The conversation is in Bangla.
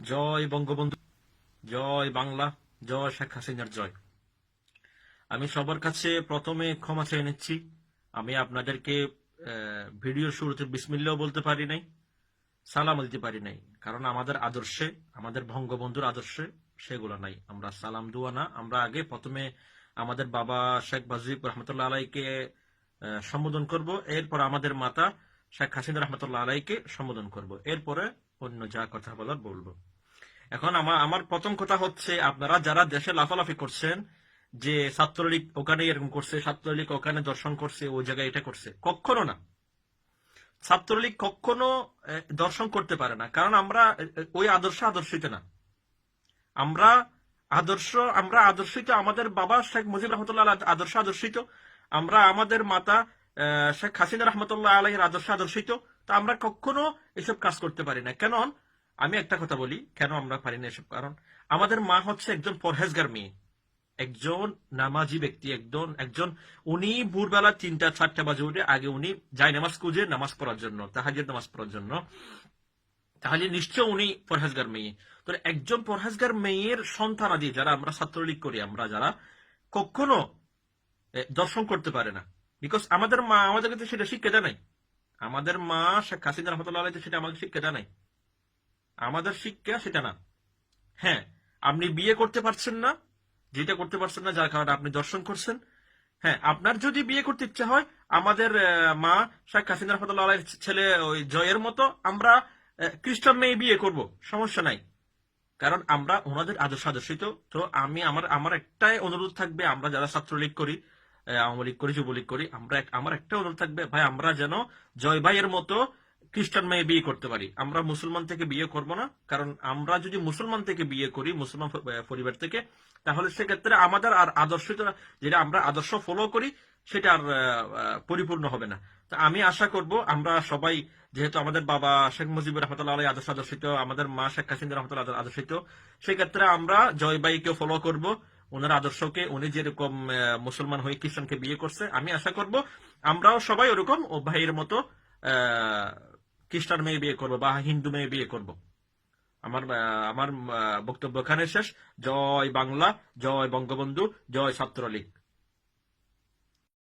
জয় বঙ্গবন্ধু, জয় বাংলা, জয় শেখ হাসিনার জয়। আমি সবার কাছে প্রথমে ক্ষমা চেয়ে নিচ্ছি। আমি আপনাদেরকে ভিডিওর শুরুতে বিসমিল্লাও বলতে পারি নাই, সালাম দিতে পারি নাই, কারণ আমাদের আদর্শে, আমাদের বঙ্গবন্ধুর আদর্শে সেগুলো নাই। আমরা সালাম দুয়া না, আমরা আগে প্রথমে আমাদের বাবা শেখ মুজিব রহমতুল্লাহ আলাইকে সম্বোধন করব, এরপর আমাদের মাতা শেখ হাসিনা রহমতুল্লাহ আলাইকে সম্বোধন করব। এরপরে অন্য যা কথা বলার বলব। এখন আমার আমার প্রথম কথা হচ্ছে, আপনারা যারা দেশে লাফালাফি করছেন, যে ছাত্রলীগ ওখানে এরকম করছে, ছাত্রলীগ ওখানে দর্শন করছে ওই জায়গায় এটা করছে, কখনো না। ছাত্রলীগ কখনো দর্শন করতে পারে না। কারণ আমরা ওই আদর্শ আদর্শিত না। আমরা আদর্শ, আমরা আদর্শিত, আমাদের বাবা শেখ মুজিব রহমতুল্লাহ আদর্শ আদর্শিত। আমরা আমাদের মাতা শেখ হাসিনা রহমতুল্লাহ আলহের আদর্শ আদর্শিত। তো আমরা কখনো এসব কাজ করতে পারি না। কেন আমি একটা কথা বলি, কেন আমরা পারি না এসব? কারণ আমাদের মা হচ্ছে একজন পরহেজগার মেয়ে। একজন নামাজি ব্যক্তি, একজন একজন, উনি ভোরবেলা তিনটা, চারটা বাজে উঠে আগে উনি যায় নামাজ খুঁজে নামাজ পড়ার জন্য তাহাজের নামাজ পড়ার জন্য। তাহলে নিশ্চয় উনি পরহেজগার মেয়ে। তো একজন পরহেজগার মেয়ের সন্তান আদি যারা আমরা ছাত্রলীগ করি, আমরা যারা কখনো দর্শন করতে পারে না। বিকজ আমাদের মা আমাদেরকে তো সেটা শিক্ষা দেয় নাই। আমাদের মা শেখ হাসিনা রহমতুল্লাহ আলাই তো সেটা আমাদের শিক্ষা দেয় নাই আমাদের শিক্ষা সেটা না। হ্যাঁ আপনি বিয়ে করতে পারছেন না, যেটা করতে পারছেন না, যার কারণে আপনি দর্শন করছেন। হ্যাঁ আপনার যদি বিয়ে করতে ইচ্ছা হয়, আমাদের মা শেখ হাসিনা রহমতুল্লাহ আলাইয়ের ছেলে ওই জয়ের মতো আমরা খ্রিস্টান মেয়ে বিয়ে করব, সমস্যা নাই। কারণ আমরা ওনাদের আদর্শ আদর্শিত। তো আমি, আমার আমার একটাই অনুরোধ থাকবে, আমরা যারা ছাত্রলীগ করি আওয়ামী লীগ করি যুবলীগ করি, আমরা আমার একটা অনুরোধ থাকবে, ভাই, আমরা যেন জয় ভাইয়ের মতো খ্রিস্টান মেয়ে বিয়ে করতে পারি। আমরা মুসলমান থেকে বিয়ে করব না, কারণ আমরা যদি মুসলমান থেকে বিয়ে করি, মুসলমান পরিবার থেকে, তাহলে সেক্ষেত্রে আমাদের আর আদর্শ যেটা আমরা আদর্শ ফলো করি, সেটা আর পরিপূর্ণ হবে না। তো আমি আশা করব, আমরা সবাই, যেহেতু আমাদের বাবা শেখ মুজিবুর রহমতুল্লাহ আদর্শ আদর্শিত, আমাদের মা শেখ হাসিনা রহমতুল্লাহ আদর্শিত, সেক্ষেত্রে আমরা জয়বাইকে ফলো করব ওনার আদর্শকে, উনি যেরকম মুসলমান হয়ে খ্রিস্টানকে বিয়ে করছে, আমি আশা করব আমরাও সবাই ওরকম, ও ভাইয়ের মতো খ্রিস্টান মেয়ে বিয়ে করব বা হিন্দু মেয়ে বিয়ে করব। আমার আমার বক্তব্য এখানে শেষ। জয় বাংলা, জয় বঙ্গবন্ধু, জয় ছাত্রলীগ।